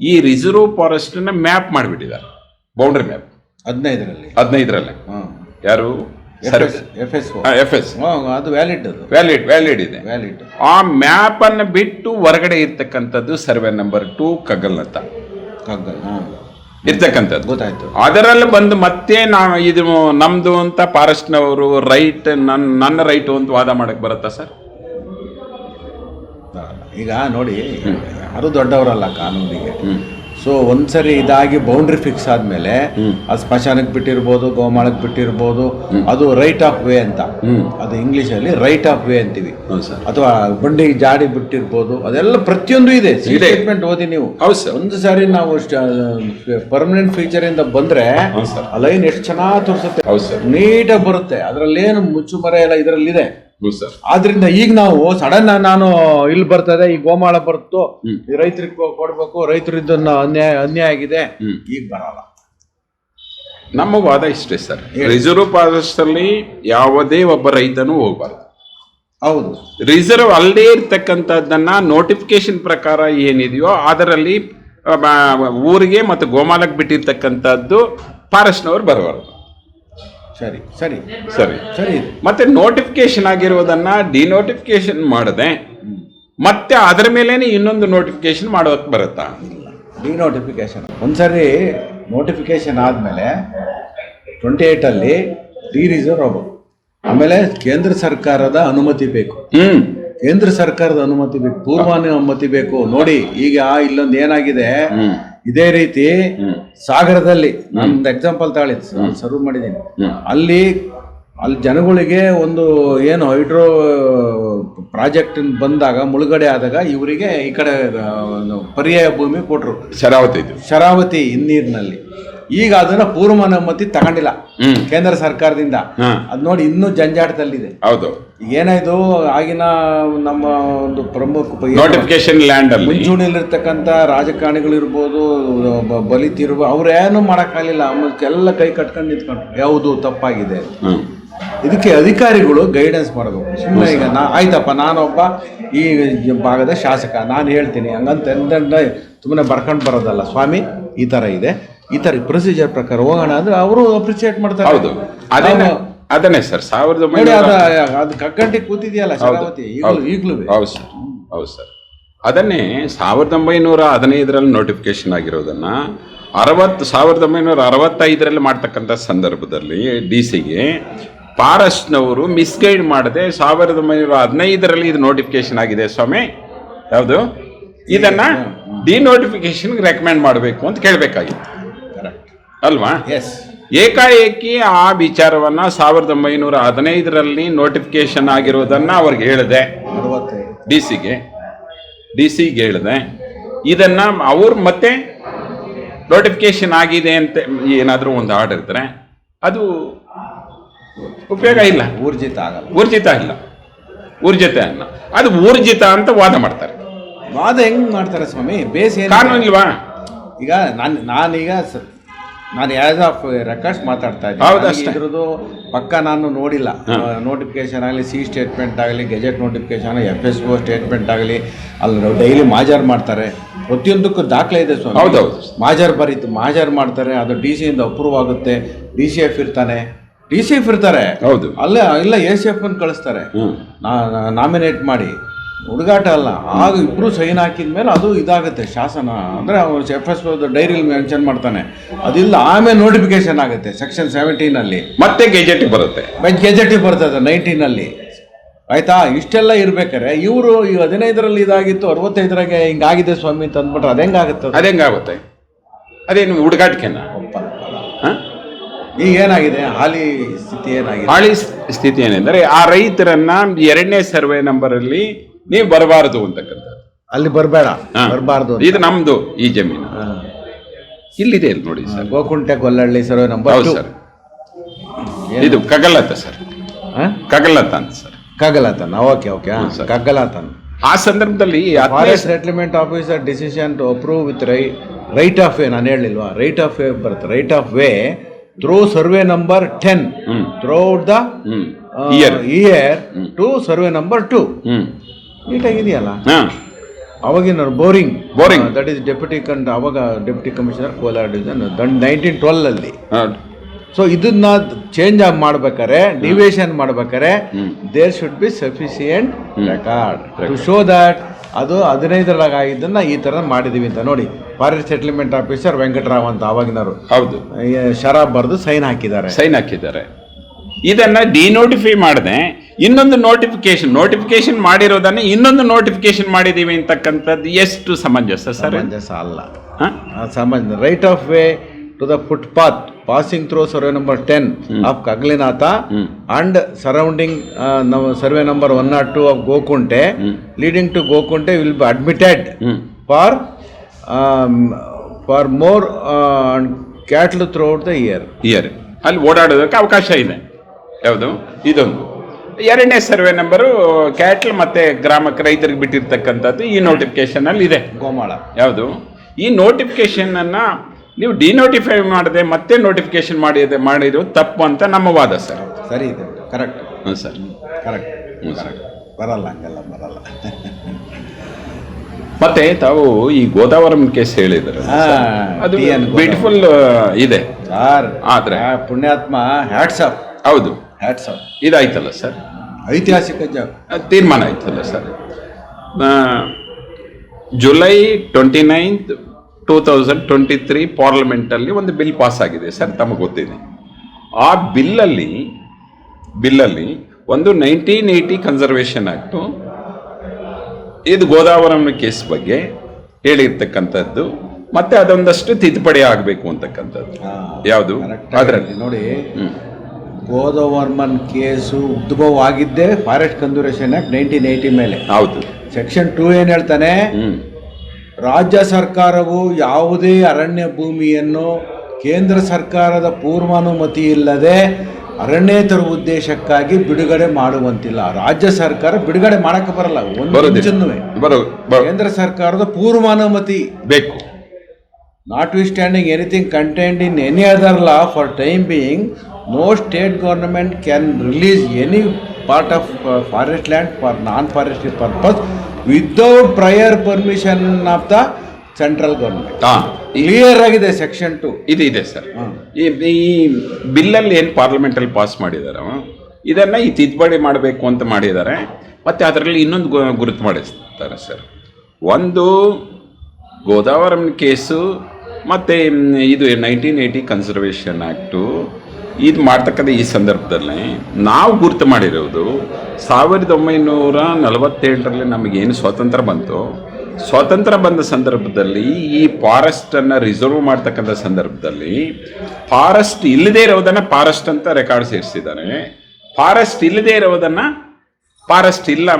ಈ ರಿಸರ್ವ್ ಫಾರೆಸ್ಟ್ನ ಮ್ಯಾಪ್ ಮಾಡಿಬಿಟ್ಟಿದ್ದಾರೆ. ಬೌಂಡ್ರಿ ಮ್ಯಾಪ್ ಹದಿನೈದರಲ್ಲಿ. ಹದಿನೈದರಲ್ಲೇ. ಯಾರು? ಎಫ್ ಎಸ್ ಅದು ವ್ಯಾಲಿಡ್ ಅದು. ವ್ಯಾಲಿಡ್ ವ್ಯಾಲಿಡ್ ಇದೆ. ವ್ಯಾಲಿಡ್ ಆ ಮ್ಯಾಪ್ ಅನ್ನು ಬಿಟ್ಟು ಹೊರಗಡೆ ಇರ್ತಕ್ಕಂಥದ್ದು ಸರ್ವೆ ನಂಬರ್ ಟು ಕಗ್ಗಲ್ ಅಂತ ಇರ್ತಕ್ಕಂಥದ್ದು. ಗೊತ್ತಾಯ್ತು. ಅದರಲ್ಲಿ ಬಂದು ಮತ್ತೆ ನಾನು ಇದು ನಮ್ದು ಅಂತ ಫಾರೆಸ್ಟ್ನವರು ರೈಟ್ ನನ್ನ ನನ್ನ ರೈಟು ಅಂತ ವಾದ ಮಾಡಕ್ ಬರುತ್ತಾ ಸರ್. ಈಗ ನೋಡಿ ಯಾರು ದೊಡ್ಡವರಲ್ಲ ಕಾನೂನಿಗೆ. ಸೊ ಒಂದ್ಸರಿ ಇದಾಗಿ ಬೌಂಡ್ರಿ ಫಿಕ್ಸ್ ಆದ್ಮೇಲೆ ಅದು ಸ್ಮಶಾನಕ್ಕೆ ಬಿಟ್ಟಿರ್ಬೋದು ಗೋಮಾಳಕ್ಕೆ ಬಿಟ್ಟಿರ್ಬೋದು ಅದು ರೈಟ್ ಆಫ್ ವೇ ಅಂತ. ಅದು ಇಂಗ್ಲಿಷಲ್ಲಿ ರೈಟ್ ಆಫ್ ವೇ ಅಂತೀವಿ. ಸರ್. ಅಥವಾ ಬಂಡಿ ಜಾಡಿ ಬಿಟ್ಟಿರ್ಬೋದು ಅದೆಲ್ಲ ಪ್ರತಿಯೊಂದು ಇದೆ. ಸ್ಟೇಟ್ಮೆಂಟ್ ಓದಿ ನೀವು. ಒಂದು ಸಾರಿ ನಾವು ಪರ್ಮನೆಂಟ್ ಫೀಚರ್ ಇಂದ ಬಂದ್ರೆ ಲೈನ್ ಎಷ್ಟು ಚೆನ್ನಾಗಿ ತೋರಿಸುತ್ತೆ. ನೀಟಾಗಿ ಬರುತ್ತೆ. ಅದರಲ್ಲೇನು ಮುಚ್ಚುಮರೆ ಎಲ್ಲ ಇದರಲ್ಲಿದೆ. ಆದ್ರಿಂದ ಈಗ ನಾವು ಸಡನ್ ನಾನು ಇಲ್ಲಿ ಬರ್ತದೆ ಈ ಗೋಮಾಳ ಬರ್ತು ಈ ರೈತರಿಗೆ ಕೊಡ್ಬೇಕು ರೈತರು ಇದನ್ನ ಅನ್ಯಾಯ ಅನ್ಯಾಯ ಆಗಿದೆ ಈಗ ಬರಲ್ಲ. ನಮ್ಮ ವಾದ ಇಷ್ಟೇ ಸರ್ ರಿಸರ್ವ್ ಫಾರೆಸ್ಟ್ ಅಲ್ಲಿ ಯಾವುದೇ ಒಬ್ಬ ರೈತನು ಹೋಗ್ಬಾರ್ದು. ಹೌದು. ರಿಸರ್ವ್ ಅಲ್ಲೇ ಇರ್ತಕ್ಕಂಥದ್ದನ್ನ ನೋಟಿಫಿಕೇಶನ್ ಪ್ರಕಾರ ಏನಿದೆಯೋ ಅದರಲ್ಲಿ ಊರಿಗೆ ಮತ್ತು ಗೋಮಾಲಕ್ಕೆ ಬಿಟ್ಟಿರ್ತಕ್ಕಂಥದ್ದು ಫಾರೆಸ್ಟ್ನವ್ರು ಬರಬಾರ್ದು. ಸರಿ ಸರಿ. ಸರಿ. ಸರಿ. ಮತ್ತೆ ನೋಟಿಫಿಕೇಶನ್ ಆಗಿರೋದನ್ನ ಡಿನೋಟಿಫಿಕೇಶನ್ ಮಾಡದೆ ಮತ್ತೆ ಅದರ ಮೇಲೇನೆ ಇನ್ನೊಂದು ನೋಟಿಫಿಕೇಶನ್ ಮಾಡೋಕೆ ಬರುತ್ತಾ? ಡಿನೋಟಿಫಿಕೇಶನ್ ಒಂದ್ಸರಿ ನೋಟಿಫಿಕೇಶನ್ ಆದಮೇಲೆ ಟ್ವೆಂಟಿ ಏಯ್ಟಲ್ಲಿ ಡಿ ರಿಸರ್ವ್ ಆಮೇಲೆ ಕೇಂದ್ರ ಸರ್ಕಾರದ ಅನುಮತಿ ಬೇಕು. ಹ್ಮ್. ಕೇಂದ್ರ ಸರ್ಕಾರದ ಅನುಮತಿ ಬೇಕು ಪೂರ್ವಾನುಮತಿ ಬೇಕು. ನೋಡಿ ಈಗ ಇಲ್ಲೊಂದು ಏನಾಗಿದೆ? ಇದೇ ರೀತಿ ಸಾಗರದಲ್ಲಿ ನಂದು ಎಕ್ಸಾಂಪಲ್ ತಾಳಿ ಸರ್ವ್ ಮಾಡಿದ್ದೀನಿ. ಅಲ್ಲಿ ಅಲ್ಲಿ ಜನಗಳಿಗೆ ಒಂದು ಏನು ಹೈಡ್ರೋ ಪ್ರಾಜೆಕ್ಟ್ ಬಂದಾಗ ಮುಳುಗಡೆ ಆದಾಗ ಇವರಿಗೆ ಈ ಕಡೆ ಪರ್ಯಾಯ ಭೂಮಿ ಕೊಟ್ಟರು ಶರಾವತಿ ಶರಾವತಿ ಹಿನ್ನೀರಿನಲ್ಲಿ. ಈಗ ಅದನ್ನ ಪೂರ್ವಾನುಮತಿ ತಗೊಂಡಿಲ್ಲ. ಕೇಂದ್ರ ಸರ್ಕಾರದಿಂದ. ಅದ್ ನೋಡಿ ಇನ್ನೂ ಜಂಜಾಟದಲ್ಲಿದೆ. ಹೌದು. ಏನಾಯ್ತು ಆಗಿನ ನಮ್ಮ ಒಂದು ಪ್ರಮುಖ ನೋಟಿಫಿಕೇಶನ್ ಲ್ಯಾಂಡ್ ಮುಂಚೂಣಿಲಿರ್ತಕ್ಕಂಥ ರಾಜಕಾರಣಿಗಳಿರ್ಬೋದು ಬ- ಬಲಿತಿರ್ಬೋದು ಅವ್ರೇನು ಮಾಡೋಕ್ಕಾಗಲಿಲ್ಲ. ಎಲ್ಲ ಕೈ ಕಟ್ಕೊಂಡು ನಿಂತ್ಕೊಂಡು ಯಾವುದು ತಪ್ಪಾಗಿದೆ? ಇದಕ್ಕೆ ಅಧಿಕಾರಿಗಳು ಗೈಡೆನ್ಸ್ ಮಾಡಬೇಕು. ಸುಮ್ಮನೆ ಈಗ ನಾ ಆಯ್ತಪ್ಪ ನಾನೊಬ್ಬ ಈ ಭಾಗದ ಶಾಸಕ. ನಾನು ಹೇಳ್ತೀನಿ. ಹಂಗಂತ ಸುಮ್ಮನೆ ಬರ್ಕೊಂಡು ಬರೋದಲ್ಲ. ಸ್ವಾಮಿ ಈ ಥರ ಇದೆ. ಈ ತರ ಪ್ರೊಸೀಜರ್ ಪ್ರಕಾರ ಹೋಗೋಣ ಅಂದ್ರೆ ಅವರು ಅಪ್ರಿಸಿಯೇಟ್ ಮಾಡ್ತಾರೆ. ಹೌದು. ಅದನ್ನೇ ಅದನ್ನೇ ಸರ್ ಸಾವಿರದ ನೋಡಿ ಅದ ಅದು ಕಕ್ಕಂಟಿ ಕೂತಿದೆಯಲ್ಲ ಶರಾವತಿ ಈಗಲೂ ಈಗಲೂ ಹೌದು ಸರ್ ಹೌದು ಸರ್ ಅದನ್ನೇ ಸಾವಿರದ ಒಂಬೈನೂರ ಹದಿನೈದರಲ್ಲಿ ನೋಟಿಫಿಕೇಶನ್ ಆಗಿರೋದನ್ನ ಅರವತ್ತು ಸಾವಿರದ ಒಂಬೈನೂರ ಅರವತ್ತೈದರಲ್ಲಿ ಮಾಡ್ತಕ್ಕಂಥ ಸಂದರ್ಭದಲ್ಲಿ ಡಿ ಸಿಗೆ ಪಾರಸ್ನವರು ಮಿಸ್ಗೈಡ್ ಮಾಡದೆ ಸಾವಿರದ ಒಂಬೈನೂರ ಹದಿನೈದರಲ್ಲಿ ಇದು ನೋಟಿಫಿಕೇಶನ್ ಆಗಿದೆ ಸ್ವಾಮಿ. ಯಾವುದು ಇದನ್ನ ಡಿ ನೋಟಿಫಿಕೇಶನ್ಗೆ ರೆಕಮೆಂಡ್ ಮಾಡಬೇಕು ಅಂತ ಕೇಳಬೇಕಾಗಿತ್ತು. ಅಲ್ವಾ? ಎಸ್ ಏಕಾಏಕಿ ಆ ವಿಚಾರವನ್ನ ಸಾವಿರದ ಒಂಬೈನೂರ ಹದಿನೈದರಲ್ಲಿ ನೋಟಿಫಿಕೇಶನ್ ಆಗಿರೋದನ್ನ ಅವ್ರಿಗೆ ಹೇಳಿದೆ. ಡಿ ಸಿಗೆ. ಡಿ ಸಿಗೆ ಹೇಳಿದೆ. ಇದನ್ನ ಅವ್ರು ಮತ್ತೆ ನೋಟಿಫಿಕೇಶನ್ ಆಗಿದೆ ಅಂತ ಏನಾದರೂ ಒಂದು ಆರ್ಡರ್ ಇದ್ರೆ ಅದು ಉಪಯೋಗ ಇಲ್ಲ. ಊರ್ಜಿತ ಆಗಲ್ಲ. ಊರ್ಜಿತ ಇಲ್ಲ. ಊರ್ಜಿತ ಅನ್ನ ಅದು ಊರ್ಜಿತ ಅಂತ ವಾದ ಮಾಡ್ತಾರೆ. ವಾದ ಹೆಂಗ್ ಮಾಡ್ತಾರೆ ಸ್ವಾಮಿ? ಬೇಸಿಗೆ ಕಾನೂನು ಇಲ್ವಾ ಈಗ ನಾನು ನಾನೀಗ ನಾನು ಆ್ಯಸ್ ಆಫ್ ರೆಕಾರ್ಡ್ಸ್ ಮಾತಾಡ್ತಾ ಇದ್ದೀನಿ. ಇದ್ರದ್ದು ಪಕ್ಕ ನಾನು ನೋಡಿಲ್ಲ. ನೋಟಿಫಿಕೇಶನ್ ಆಗಲಿ ಸಿ ಸ್ಟೇಟ್ಮೆಂಟ್ ಆಗಲಿ gazette notification F S O statement ಆಗಲಿ ಅಲ್ಲಿ ಡೈಲಿ ಮಾಜಾರ್ ಮಾಡ್ತಾರೆ. ಪ್ರತಿಯೊಂದಕ್ಕೂ ದಾಖಲೆ ಇದೆ ಸ್ವಾಮಿ. ಮಾಜಾರ್ ಬರೀತು ಮಾಜಾರ್ ಮಾಡ್ತಾರೆ ಅದು ಡಿ ಸಿ ಇಂದ ಅಪ್ರೂವ್ ಆಗುತ್ತೆ. ಡಿ ಸಿ ಎಫ್ ಇರ್ತಾನೆ. ಡಿ ಸಿ ಎಫ್ ಇರ್ತಾರೆ. ಹೌದು. ಅಲ್ಲೇ ಇಲ್ಲ ಎ ಸಿ ಎಫ್ ಅನ್ನು ಕಳಿಸ್ತಾರೆ. ನಾಮಿನೇಟ್ ಮಾಡಿ. ಹುಡುಗಾಟ ಅಲ್ಲ ಆಗ ಇಬ್ರು ಸೈನ್ ಹಾಕಿದ ಮೇಲೆ ಅದು ಇದಾಗುತ್ತೆ ಶಾಸನ. ಅಂದರೆ ಅವನು ಎಫ್ ಎಸ್ ಡೈರಿಲಿ ಮೆನ್ಷನ್ ಮಾಡ್ತಾನೆ. ಅದಿಲ್ಲ ಆಮೇಲೆ ನೋಟಿಫಿಕೇಶನ್ ಆಗುತ್ತೆ ಸೆಕ್ಷನ್ ಸೆವೆಂಟೀನಲ್ಲಿ ಮತ್ತೆ ಗೆಜೆಟ್ ಬರುತ್ತೆ. ಗೆಜೆಟಿವ್ ಬರ್ತದೆ ನೈನ್ಟೀನಲ್ಲಿ ಆಯ್ತಾ? ಇಷ್ಟೆಲ್ಲ ಇರ್ಬೇಕಾರೆ ಇವರು ಈ ಹದಿನೈದರಲ್ಲಿ ಇದಾಗಿತ್ತು ಅರವತ್ತೈದರಾಗೆ ಹಿಂಗಾಗಿದೆ ಸ್ವಾಮಿ ಅಂತ ಅಂದ್ಬಿಟ್ರೆ ಅದು ಹೆಂಗಾಗುತ್ತೆ? ಅದು? ಅದೇಂಗಾಗುತ್ತೆ ಅದೇನು ಹುಡುಗಾಟಿಕೆನ? ಹ? ಈಗ ಏನಾಗಿದೆ? ಹಾಲಿ ಸ್ಥಿತಿ ಏನಾಗಿದೆ? ಹಾಲಿ ಸ್ಥಿತಿ ಏನೆಂದರೆ ಆ ರೈತರನ್ನ ಎರಡನೇ ಸರ್ವೆ ನಂಬರ್ ಅಲ್ಲಿ ನೀವು ಬರಬಾರದು ಅಂತಕ್ಕಂಥದ್ದು. ಅಲ್ಲಿ ಬರಬೇಡ ಬರಬಾರದು ಬರಬಾರ್ದು ಇದು ನಮ್ದು ಈ ಜಮೀನು. ಇಲ್ಲಿದೆ ಇಲ್ಲಿ ನೋಡಿ sir. Gokunte Gollahalli survey number ಹೌದು ಸರ್. ಇದು ಕಗಲತ್ತ ಸರ್. ಕಗಲತ್ತ ಅಂತ ಸರ್. ಕಗಲತನ್ ಓಕೆ ಓಕೆ sir. ಕಗಲತನ್ ಆ ಸಂದರ್ಭದಲ್ಲಿ forest settlement officer decision to approve with Rai right of way ನಾನು ಹೇಳಿಲ್ವಾ ರೈಟ್ ಆಫ್ ವೇ ಬರುತ್ತೆ. Right of way through survey number ten hmm. Throughout the hmm. Year year to survey number two hmm. ನೀಟಾಗಿದೆಯಲ್ಲ? ಹಾಂ. ಅವಾಗಿನ boring? Boring. That is deputy ಕಂಡ್ ಅವಾಗ deputy commissioner Kolar division nineteen twelve ಅಲ್ಲಿ. So ಇದನ್ನ change ಆಗಿ ಮಾಡ್ಬೇಕಾರೆ deviation ಮಾಡ್ಬೇಕಾರೆ there should be sufficient record to show that ಅದು ಹದಿನೈದರೊಳಗೆ ಆಗಿದ್ದನ್ನ ಈ ತರ ಮಾಡಿದೀವಿ ಅಂತ ನೋಡಿ. ಫಾರಿನ್ ಸೆಟ್ಲ್ಮೆಂಟ್ ಆಫೀಸರ್ ವೆಂಕಟರಾವ್ ಅಂತ ಅವಾಗಿನವರು. ಹೌದು. ಶರಾಬ್ ಬರೆದು ಸೈನ್ ಹಾಕಿದ್ದಾರೆ. ಸೈನ್ ಹಾಕಿದ್ದಾರೆ. ಇದನ್ನ ಡಿನೋಟಿಫೈ ಮಾಡದೆ. ಇನ್ನೊಂದು ನೋಟಿಫಿಕೇಶನ್ ನೋಟಿಫಿಕೇಶನ್ ಮಾಡಿರೋದನ್ನ ಇನ್ನೊಂದು ನೋಟಿಫಿಕೇಶನ್ ಮಾಡಿದೀವಿ ಅಂತಕ್ಕಂಥದ್ದು ಎಷ್ಟು ಸಮಂಜಸ ಸರ್? ಸಮಂಜಸ ಅಲ್ಲ. ಸಮಂಜ right of way to the footpath passing through survey number ten of ಕಗ್ಲಿನಾಥ and surrounding survey number one not two of Gokunte leading to Gokunte will be admitted for for more cattle throughout the year year ಅಲ್ಲಿ ಓಡಾಡೋದಕ್ಕೆ ಅವಕಾಶ ಇದೆ. ಯಾವುದು? ಇದೊಂದು. ಎರಡನೇ survey number cattle ಮತ್ತೆ ಗ್ರಾಮಕ್ಕೆ ರೈತರಿಗೆ ಬಿಟ್ಟಿರ್ತಕ್ಕಂಥದ್ದು ಈ ನೋಟಿಫಿಕೇಶನ್ ಅಲ್ಲಿ ಇದೆ. ಗೋಮಾಳ. ಯಾವುದು? ಈ ನೋಟಿಫಿಕೇಶನ್ ಅನ್ನ ನೀವು ಡಿನೋಟಿಫೈ ಮಾಡದೆ ಮತ್ತೆ ನೋಟಿಫಿಕೇಶನ್ ಮಾಡಿದೆ ಮಾಡಿದ್ರು ತಪ್ಪು ಅಂತ ನಮ್ಮ ವಾದ ಸರ್. ಸರಿ ಇದೆ. ಕರೆಕ್ಟ್ ಹ್ಞೂ ಸರ್. ಕರೆಕ್ಟ್ ಹ್ಞೂ ಸರ್. ಬರಲ್ಲ ಹಂಗಲ್ಲ ಬರಲ್ಲ. ಮತ್ತೆ ತಾವು ಈ ಗೋದಾವರಂ ಕೇಸ್ ಹೇಳಿದ್ರು ಅದು ಗೋದಾವರಂ. ಬ್ಯೂಟಿಫುಲ್ ಇದೆ. ಸರ್ ಆದ್ರೆ? ಆ ಪುಣ್ಯಾತ್ಮ ಹ್ಯಾಟ್ಸ್ ಆಫ್ ಹೌದು. ಹ್ಯಾಟ್ಸ್ ಅಪ್ ಇದಾಯ್ತಲ್ಲ ಸರ್? ಐತಿಹಾಸಿಕ ಜಾಬ್ ತೀರ್ಮಾನ ಆಯ್ತಲ್ಲ sir? July twenty ninth two thousand twenty three ಪಾರ್ಲಿಮೆಂಟಲ್ಲಿ ಒಂದು ಬಿಲ್ ಪಾಸ್ ಆಗಿದೆ ಸರ್ ತಮಗೆ ಗೊತ್ತಿದೆ. ಆ ಬಿಲ್ಲಲ್ಲಿ ಬಿಲ್ಲಲ್ಲಿ ಒಂದು ನೈನ್ಟೀನ್ ಏಯ್ಟಿ ಕನ್ಸರ್ವೇಷನ್ ಆ್ಯಕ್ಟು ಇದು ಗೋದಾವರಂ ಕೇಸ್ ಬಗ್ಗೆ ಹೇಳಿರ್ತಕ್ಕಂಥದ್ದು ಮತ್ತೆ ಅದೊಂದಷ್ಟು ತಿದ್ದುಪಡಿ ಆಗಬೇಕು ಅಂತಕ್ಕಂಥದ್ದು. ಯಾವುದು? ಅದರಲ್ಲಿ. ನೋಡಿ. ಗೋದವರ್ಮನ್ ಕೇಸು ಉದ್ಭವ ಆಗಿದ್ದೇ forest conservation act nineteen eighty ಮೇಲೆ. ಹೌದು. ಸೆಕ್ಷನ್ ಟೂ ಏನು ಹೇಳ್ತಾನೆ? ರಾಜ್ಯ ಸರ್ಕಾರವು ಯಾವುದೇ ಅರಣ್ಯ ಭೂಮಿಯನ್ನು ಕೇಂದ್ರ ಸರ್ಕಾರದ ಪೂರ್ವಾನುಮತಿ ಇಲ್ಲದೆ ಅರಣ್ಯೇತರ ಉದ್ದೇಶಕ್ಕಾಗಿ ಬಿಡುಗಡೆ ಮಾಡುವಂತಿಲ್ಲ. ರಾಜ್ಯ ಸರ್ಕಾರ ಬಿಡುಗಡೆ ಮಾಡಕ್ಕೆ ಬರಲ್ಲ. ಒಂದು ಕೇಂದ್ರ ಸರ್ಕಾರದ ಪೂರ್ವಾನುಮತಿ. ಬೇಕು. Notwithstanding anything content in any other law for time being, no state government can release any part of forest forest land for non-forestry purpose without prior permission of the government. ಹಾ ಕ್ಲಿಯರ್ ಆಗಿದೆ section two ಇದು ಇದೆ sir. ಈ ಈ ಬಿಲ್ಲಲ್ಲಿ ಏನು ಪಾರ್ಲಿಮೆಂಟಲ್ಲಿ pass ಮಾಡಿದ್ದಾರೆ ಇದನ್ನು ಈ ತಿದ್ದುಪಡಿ ಮಾಡಬೇಕು ಅಂತ ಮಾಡಿದ್ದಾರೆ ಮತ್ತು ಅದರಲ್ಲಿ ಇನ್ನೊಂದು ಗುರುತು ಮಾಡಿಸ್ತಾರೆ ಸರ್. ಒಂದು ಗೋದಾವರಂ ಕೇಸು ಮತ್ತು ಇದು ನೈನ್ಟೀನ್ ಏಯ್ಟಿ ಕನ್ಸರ್ವೇಷನ್ ಆ್ಯಕ್ಟು ಇದು ಮಾಡ್ತಕ್ಕಂಥ ಈ ಸಂದರ್ಭದಲ್ಲಿ ನಾವು ಗುರುತು ಮಾಡಿರೋದು ಸಾವಿರದ ಒಂಬೈನೂರ ನಲವತ್ತೇಳರಲ್ಲಿ ನಮಗೇನು ಸ್ವಾತಂತ್ರ್ಯ ಬಂತು ಸ್ವಾತಂತ್ರ್ಯ ಬಂದ ಸಂದರ್ಭದಲ್ಲಿ ಈ ಫಾರೆಸ್ಟನ್ನು ಅನ್ನ ರಿಸರ್ವ್ ಮಾಡ್ತಕ್ಕಂಥ ಸಂದರ್ಭದಲ್ಲಿ ಫಾರೆಸ್ಟ್ ಇಲ್ಲದೆ ಇರೋದನ್ನು ಫಾರೆಸ್ಟ್ ಅಂತ ರೆಕಾರ್ಡ್ ಸೇರಿಸಿದ್ದಾರೆ. ಫಾರೆಸ್ಟ್ ಇಲ್ಲದೆ ಇರೋದನ್ನು ಫಾರೆಸ್ಟ್ ಇಲ್ಲ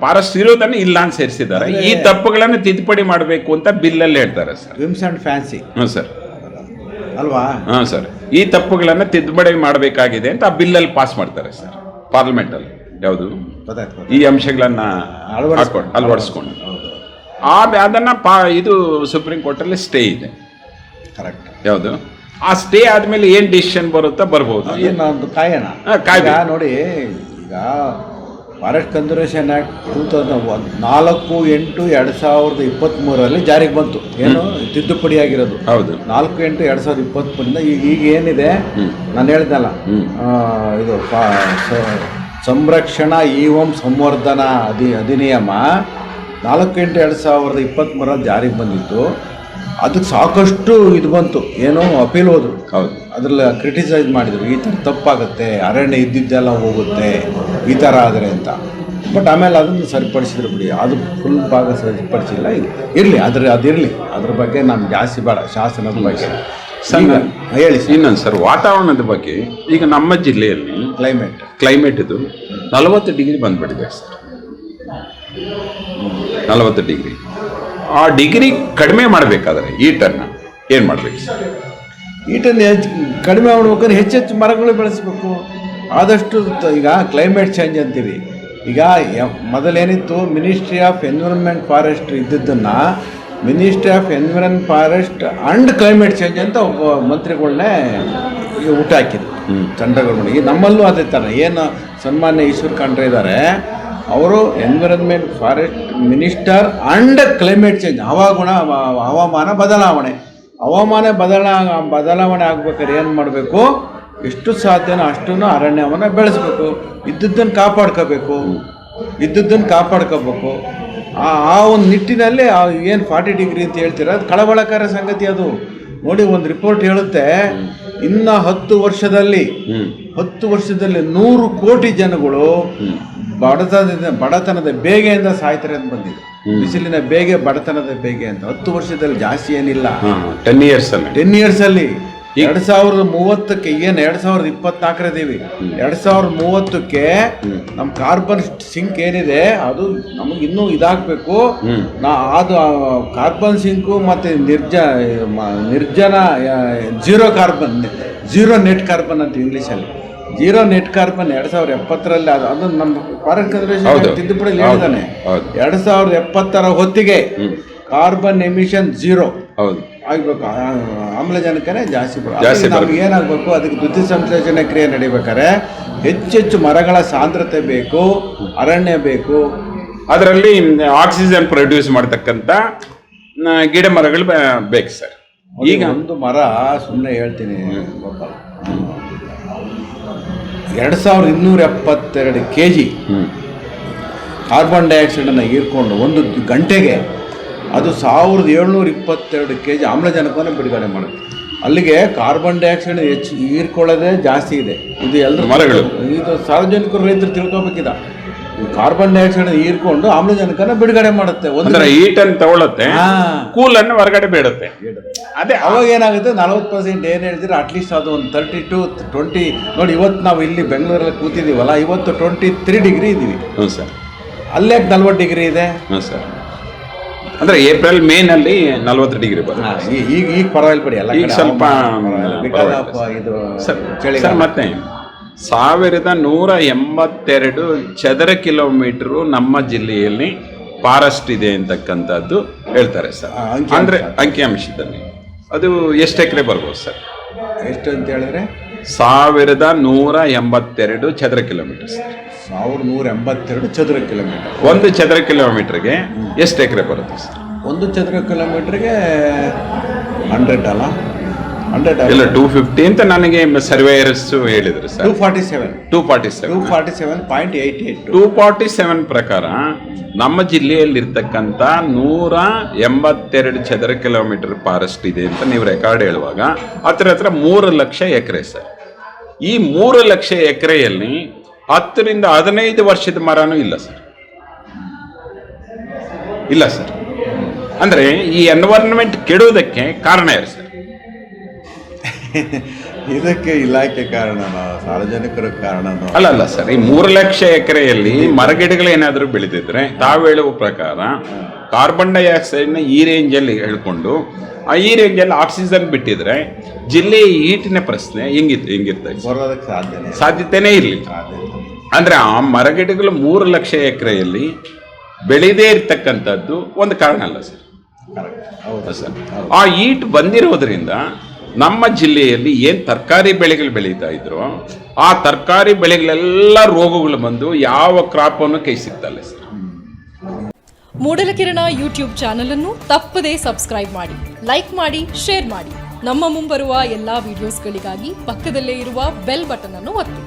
ಫಾರೆಸ್ಟ್ ಇರೋದನ್ನ ಇಲ್ಲ ಅಂತ ಸೇರಿಸಿದ್ದಾರೆ. ಈ ತಪ್ಪುಗಳನ್ನು ತಿದ್ದುಪಡಿ ಮಾಡಬೇಕು ಅಂತ ಬಿಲ್ಲಲ್ಲಿ ಹೇಳ್ತಾರೆ ಸರ್. ವಿಮ್ಸ್ ಆ್ಯಂಡ್ ಫ್ಯಾನ್ಸಿ ಹ್ಞೂ ಸರ್. ಅಲ್ವಾ? ಹಾಂ ಸರ್. ಈ ತಪ್ಪುಗಳನ್ನು ತಿದ್ದುಪಡಿ ಮಾಡಬೇಕಾಗಿದೆ ಅಂತ ಆ ಬಿಲ್ಲಲ್ಲಿ ಪಾಸ್ ಮಾಡ್ತಾರೆ ಸರ್ ಪಾರ್ಲಿಮೆಂಟಲ್ಲಿ. ಯಾವುದು? ಈ ಅಂಶಗಳನ್ನ ಅಳವಡಿಸ್ಕೊಂಡು. ಆ ಅದನ್ನ ಪಾ ಇದು ಸುಪ್ರೀಂ ಕೋರ್ಟಲ್ಲಿ ಸ್ಟೇ ಇದೆ. ಕರೆಕ್ಟ್. ಯಾವುದು? ಆ ಸ್ಟೇ ಆದ್ಮೇಲೆ ಏನ್ ಡಿಸಿಷನ್ ಬರುತ್ತಾ ಬರ್ಬೋದು. ಕಾಯೋಣ. ನೋಡಿ ಈಗ forest conservation act two thousand ಒಂದು ನಾಲ್ಕು ಎಂಟು ಎರಡು ಸಾವಿರದ ಇಪ್ಪತ್ತ್ಮೂರರಲ್ಲಿ ಜಾರಿಗೆ ಬಂತು. ಏನು? ತಿದ್ದುಪಡಿ ಆಗಿರೋದು. ಹೌದು. ನಾಲ್ಕು ಎಂಟು ಎರಡು ಸಾವಿರದ ಇಪ್ಪತ್ತ್ಮೂರಿಂದ ಈಗ ಈಗ ಏನಿದೆ. ನಾನು ಹೇಳ್ದಲ್ಲ ಇದು ಸಂರಕ್ಷಣಾ ಈವಂ ಸಂವರ್ಧನಾ ಅಧಿ ಅಧಿನಿಯಮ ನಾಲ್ಕು ಎಂಟು ಎರಡು ಸಾವಿರದ ಇಪ್ಪತ್ತ್ಮೂರಲ್ಲಿ ಜಾರಿಗೆ ಬಂದಿತ್ತು. ಅದಕ್ಕೆ ಸಾಕಷ್ಟು ಇದು ಬಂತು. ಏನೋ ಅಪೀಲ್ ಹೋದ್ರು. ಹೌದು. ಅದ್ರಲ್ಲಿ ಕ್ರಿಟಿಸೈಸ್ ಮಾಡಿದ್ರು. ಈ ಥರ ತಪ್ಪಾಗುತ್ತೆ ಅರಣ್ಯ ಇದ್ದಿದ್ದೆಲ್ಲ ಹೋಗುತ್ತೆ ಈ ಥರ ಆದರೆ ಅಂತ. ಬಟ್ ಆಮೇಲೆ ಅದನ್ನು ಸರಿಪಡಿಸಿದ್ರು ಬಿಡಿ. ಅದು ಫುಲ್ ಭಾಗ ಸರಿಪಡಿಸಿಲ್ಲ. ಈಗ ಇರಲಿ ಅದ್ರ ಅದಿರಲಿ. ಅದ್ರ ಬಗ್ಗೆ ನಾನು ಜಾಸ್ತಿ ಬೇಡ. ಶಾಸನದ ಬಗ್ಗೆ. ಹೇಳಿ ಇನ್ನೊಂದು ಸರ್ ವಾತಾವರಣದ ಬಗ್ಗೆ. ಈಗ ನಮ್ಮ ಜಿಲ್ಲೆಯಲ್ಲಿ ಕ್ಲೈಮೇಟ್ ಕ್ಲೈಮೇಟ್ ಇದು ನಲವತ್ತು ಡಿಗ್ರಿ ಬಂದ್ಬಿಟ್ಟಿದೆ ಸರ್. ನಲವತ್ತು ಡಿಗ್ರಿ. ಆ ಡಿಗ್ರಿ ಕಡಿಮೆ ಮಾಡಬೇಕಾದ್ರೆ ಈಟನ್ನು ಏನು ಮಾಡಬೇಕು? ಈಟನ್ನು ಹೆಚ್ಚು ಕಡಿಮೆ ಮಾಡ್ಬೇಕಾದ್ರೆ ಹೆಚ್ಚೆಚ್ಚು ಮರಗಳು ಬೆಳೆಸಬೇಕು. ಆದಷ್ಟು ಈಗ ಕ್ಲೈಮೇಟ್ ಚೇಂಜ್ ಅಂತೀವಿ. ಈಗ ಮೊದಲೇನಿತ್ತು ministry of environment forest ಇದ್ದಿದ್ದನ್ನು ministry of environment forest and climate change ಅಂತ ಒಬ್ಬ ಮಂತ್ರಿಗಳನ್ನೇ ಊಟ ಹಾಕಿದ್ರು. ಚಂದ್ರಗೌಡ ಗೌರ್ಮೆಂಟ್ಗೆ ನಮ್ಮಲ್ಲೂ ಅದೇ ಥರ ಏನು ಸನ್ಮಾನ್ಯ ಈಶ್ವರ್ ಕಂಡ್ರೆ ಇದ್ದಾರೆ ಅವರು environment forest minister and climate change ಹವಾಗುಣ ಹವಾಮಾನ ಬದಲಾವಣೆ. ಹವಾಮಾನ ಬದಲಾ ಬದಲಾವಣೆ ಆಗ್ಬೇಕಾದ್ರೆ ಏನು ಮಾಡಬೇಕು? ಎಷ್ಟು ಸಾಧ್ಯನೋ ಅಷ್ಟನ್ನು ಅರಣ್ಯವನ್ನು ಬೆಳೆಸ್ಬೇಕು. ಇದ್ದದ್ದನ್ನು ಕಾಪಾಡ್ಕೋಬೇಕು. ಇದ್ದದ್ದನ್ನು ಕಾಪಾಡ್ಕೋಬೇಕು. ಆ ಆ ಒಂದು ನಿಟ್ಟಿನಲ್ಲಿ ಏನು ಫಾರ್ಟಿ ಡಿಗ್ರಿ ಅಂತ ಹೇಳ್ತೀರ? ಅದು ಕಳವಳಕಾರ ಸಂಗತಿ ಅದು. ನೋಡಿ ಒಂದು ರಿಪೋರ್ಟ್ ಹೇಳುತ್ತೆ ಇನ್ನು ಹತ್ತು ವರ್ಷದಲ್ಲಿ ಹತ್ತು ವರ್ಷದಲ್ಲಿ ನೂರು ಕೋಟಿ ಜನಗಳು ಬಡತನದ ಬಡತನದ ಬೇಗೆಯಿಂದ ಸಾಯ್ತಾರೆ ಅಂತ ಬಂದಿದೆ. ಬಿಸಿಲಿನ ಬೇಗೆ ಬಡತನದ ಬೇಗೆ ಅಂತ. ಹತ್ತು ವರ್ಷದಲ್ಲಿ ಜಾಸ್ತಿ ಏನಿಲ್ಲ. ಟೆನ್ ಇಯರ್ಸ್ ಅಲ್ಲಿ. ಟೆನ್ ಇಯರ್ಸ್ ಅಲ್ಲಿ ಎರಡ್ ಸಾವಿರದ ಮೂವತ್ತಕ್ಕೆ ಏನು ಎರಡ್ ಸಾವಿರದ ಇಪ್ಪತ್ನಾಲ್ಕರದೀವಿ ಎರಡ್ ಸಾವಿರದ ಮೂವತ್ತಕ್ಕೆ ನಮ್ ಕಾರ್ಬನ್ ಸಿಂಕ್ ಏನಿದೆ ಅದು ನಮಗೆ ಇನ್ನೂ ಇದಾಗಬೇಕು. ನಾ ಅದು ಕಾರ್ಬನ್ ಸಿಂಕು ಮತ್ತೆ ನಿರ್ಜ ನಿರ್ಜನ zero carbon zero net carbon ಅಂತ ಇಂಗ್ಲೀಷಲ್ಲಿ ಜೀರೋ ನೆಟ್ ಕಾರ್ಬನ್ ಎರಡ್ ಸಾವಿರದ ಎಪ್ಪತ್ತರಲ್ಲಿ ಅದು ಅದು ನಮ್ಮ ಫಾರೆಸ್ಟ್. ಕನ್ಸರ್ವೇಷನ್ ತಿದ್ದುಪಡಿ. ಹೇಳಿದಾನೆ. ಎರಡ್ ಸಾವಿರದ ಎಪ್ಪತ್ತರ ಹೊತ್ತಿಗೆ ಕಾರ್ಬನ್ ಎಮಿಷನ್ ಜೀರೋ ಹೌದು. ಆಗ್ಬೇಕು. ಆಮ್ಲಜನಕನೇ ಜಾಸ್ತಿ ಜಾಸ್ತಿ ನಮ್ಗೆ ಏನಾಗಬೇಕು? ಅದಕ್ಕೆ ದ್ಯುತಿ ಸಂಶ್ಲೇಷಣೆ ಕ್ರಿಯೆ ನಡಿಬೇಕಾದ್ರೆ ಹೆಚ್ಚೆಚ್ಚು ಮರಗಳ ಸಾಂದ್ರತೆ ಬೇಕು ಅರಣ್ಯ ಬೇಕು. ಅದರಲ್ಲಿ ಆಕ್ಸಿಜನ್ ಪ್ರೊಡ್ಯೂಸ್ ಮಾಡ್ತಕ್ಕಂಥ ಗಿಡ ಮರಗಳು ಬೇಕು ಸರ್. ಈಗ ಒಂದು ಮರ ಸುಮ್ಮನೆ ಹೇಳ್ತೀನಿ ಗೋಪಾಲ್. ಎರಡು ಸಾವಿರದ ಇನ್ನೂರ ಎಪ್ಪತ್ತೆರಡು ಕೆ ಜಿ ಕಾರ್ಬನ್ ಡೈಆಕ್ಸೈಡನ್ನು ಹೀರ್ಕೊಂಡು ಒಂದು ಗಂಟೆಗೆ ಅದು ಸಾವಿರದ ಏಳ್ನೂರ ಇಪ್ಪತ್ತೆರಡು ಕೆ ಜಿ ಆಮ್ಲಜನಕವನ್ನು ಬಿಡುಗಡೆ ಮಾಡುತ್ತೆ. ಅಲ್ಲಿಗೆ ಕಾರ್ಬನ್ ಡೈಆಕ್ಸೈಡ್ ಹೆಚ್ಚು ಹೀರ್ಕೊಳ್ಳೋದೇ ಜಾಸ್ತಿ ಇದೆ. ಇದು ಎಲ್ಲರೂ ಮರಗಳು. ಇದು ಸಾರ್ವಜನಿಕರು ರೈತರು ತಿಳ್ಕೊಬೇಕಿದ. ಕಾರ್ಬನ್ ಡೈಆಕ್ಸೈಡ್ ಹೀರ್ಕೊಂಡು ಆಮ್ಲಜನಕನ ಬಿಡುಗಡೆ ಮಾಡುತ್ತೆ. ಅಂದ್ರೆ ಹೀಟ್ ಅನ್ನು ತಗೊಳ್ಳುತ್ತೆ. ಕೂಲ್ ಅನ್ನು ಹೊರಗಡೆ ಬಿಡುತ್ತೆ. ಅದೇ ಅವಾಗ ಏನಾಗುತ್ತೆ ನಲವತ್ತು ಪರ್ಸೆಂಟ್ ಏನು ಹೇಳಿದ್ರೆ ಅಟ್ಲೀಸ್ಟ್ ಅದು ಒಂದು ತರ್ಟಿ ಟು ಟ್ವೆಂಟಿ ನೋಡಿ ಇವತ್ತು ನಾವು ಇಲ್ಲಿ ಬೆಂಗಳೂರಲ್ಲಿ ಕೂತಿದ್ದೀವಲ್ಲ ಇವತ್ತು ಟ್ವೆಂಟಿ ತ್ರೀ ಡಿಗ್ರಿ ಇದ್ದೀವಿ. ಹ್ಞೂ ಸರ್. ಅಲ್ಲೇ ನಲ್ವತ್ತು ಡಿಗ್ರಿ ಇದೆ? ಹ್ಞೂ ಸರ್. ಅಂದ್ರೆ ಏಪ್ರಿಲ್ ಮೇನಲ್ಲಿ ನಲ್ವತ್ತು ಡಿಗ್ರಿ ಈಗ ಈಗ ಪರವಾಗಿಲ್ಲ ಪಡಿ ಈಗ ಸ್ವಲ್ಪ. ಇದು. ಸರ್ ಮತ್ತೆ ಸಾವಿರದ ನೂರ ಎಂಬತ್ತೆರಡು ಚದರ ಕಿಲೋಮೀಟರು ನಮ್ಮ ಜಿಲ್ಲೆಯಲ್ಲಿ ಫಾರೆಸ್ಟ್ ಇದೆ ಅಂತಕ್ಕಂಥದ್ದು ಹೇಳ್ತಾರೆ ಸರ್. ಅಂದರೆ ಅಂಕಿಅಂಶ. ಅಂದ್ರೆ ಅಂಕಿಅಂಶದಲ್ಲಿ ಅದು ಎಷ್ಟು ಎಕರೆ ಬರ್ಬೋದು ಸರ್? ಎಷ್ಟು ಅಂತ ಹೇಳಿದ್ರೆ? ಸಾವಿರದ ನೂರ ಎಂಬತ್ತೆರಡು ಚದರ ಕಿಲೋಮೀಟರ್ ಸರ್. ಸಾವಿರದ ನೂರ ಎಂಬತ್ತೆರಡು ಚದರ ಕಿಲೋಮೀಟರ್. ಒಂದು ಚದರ ಕಿಲೋಮೀಟರ್ಗೆ ಎಷ್ಟು ಎಕರೆ ಬರುತ್ತೆ ಸರ್? ಒಂದು ಚದರ ಕಿಲೋಮೀಟರ್ಗೆ ಹಂಡ್ರೆಡ್ ಅಲ್ಲ? ಇಲ್ಲ ಟೂ ಫಿಫ್ಟಿ ಅಂತ ನನಗೆ ಸರ್ವೇಯರ್ಸ್ ಹೇಳಿದ್ರು two sir. Forty seven two forty two seven forty seven point eight eight two forty seven ಪ್ರಕಾರ ನಮ್ಮ ಜಿಲ್ಲೆಯಲ್ಲಿರ್ತಕ್ಕಂಥ ನೂರ ಎಂಬತ್ತೆರಡು ಚದರ ಕಿಲೋಮೀಟರ್ ಫಾರೆಸ್ಟ್ ಇದೆ ಅಂತ ನೀವು ರೆಕಾರ್ಡ್ ಹೇಳುವಾಗ ಹತ್ರ ಹತ್ರ ಮೂರು ಲಕ್ಷ ಎಕರೆ ಸರ್. ಈ ಮೂರು ಲಕ್ಷ ಎಕರೆಯಲ್ಲಿ ಹತ್ತರಿಂದ ಹದಿನೈದು ವರ್ಷದ ಮರನೂ ಇಲ್ಲ ಸರ್. ಇಲ್ಲ ಸರ್. ಅಂದ್ರೆ ಈ ಎನ್ವೈರನ್ಮೆಂಟ್ ಕೆಡುವುದಕ್ಕೆ ಕಾರಣ ಯಾರು ಸರ್? ಇದಕ್ಕೆ ಇಲಾಖೆ ಕಾರಣನೋ ಸಾರ್ವಜನಿಕರ ಕಾರಣನೋ? ಅಲ್ಲ ಅಲ್ಲ ಸರ್ ಈ ಮೂರು ಲಕ್ಷ ಎಕರೆಯಲ್ಲಿ ಮರಗಿಡಗಳು ಏನಾದರೂ ಬೆಳೆದಿದ್ರೆ ತಾವು ಹೇಳುವ ಪ್ರಕಾರ ಕಾರ್ಬನ್ ಡೈಆಕ್ಸೈಡ್ನ ಈ ರೇಂಜಲ್ಲಿ ಹೇಳ್ಕೊಂಡು ಆ ಈ ರೇಂಜಲ್ಲಿ ಆಕ್ಸಿಜನ್ ಬಿಟ್ಟಿದ್ರೆ ಜಿಲ್ಲೆ ಈಟಿನ ಪ್ರಶ್ನೆ ಹೆಂಗಿತ್ತು ಹೆಂಗಿರ್ತದೆ? ಬರೋದಕ್ಕೆ ಸಾಧ್ಯನೇ ಸಾಧ್ಯತೆನೇ ಇರಲಿ ಅಂದರೆ ಇಲ್ಲ. ಅಂದ್ರೆ ಆ ಮರಗಿಡಗಳು ಮೂರು ಲಕ್ಷ ಎಕರೆಯಲ್ಲಿ ಬೆಳೆದೇ ಇರ್ತಕ್ಕಂಥದ್ದು ಒಂದು ಕಾರಣ ಅಲ್ಲ ಸರ್. ಹೌದು. ಸರ್. ಆ ಈಟ್ ಬಂದಿರೋದ್ರಿಂದ ನಮ್ಮ ಜಿಲ್ಲೆಯಲ್ಲಿ ಏನು ತರಕಾರಿ ಬೆಳೆಗಳು ಬೆಳೀತಾ ಇದ್ರು, ಆ ತರಕಾರಿ ಬೆಳೆಗಳೆಲ್ಲ ರೋಗಗಳು ಬಂದು ಯಾವ ಕ್ರಾಪ್ ಅನ್ನು ಕೈ ಸಿಗ್ತಲ್ಲ ಸರ್ ಮೂಡಲಕಿರಣ ಯೂಟ್ಯೂಬ್ ಚಾನಲ್ ಅನ್ನು ತಪ್ಪದೇ ಸಬ್ಸ್ಕ್ರೈಬ್ ಮಾಡಿ, ಲೈಕ್ ಮಾಡಿ, ಶೇರ್ ಮಾಡಿ. ನಮ್ಮ ಮುಂಬರುವ ಎಲ್ಲಾ ವಿಡಿಯೋಸ್ಗಳಿಗಾಗಿ ಪಕ್ಕದಲ್ಲೇ ಇರುವ ಬೆಲ್ ಬಟನ್ ಅನ್ನು ಒತ್ತಿ.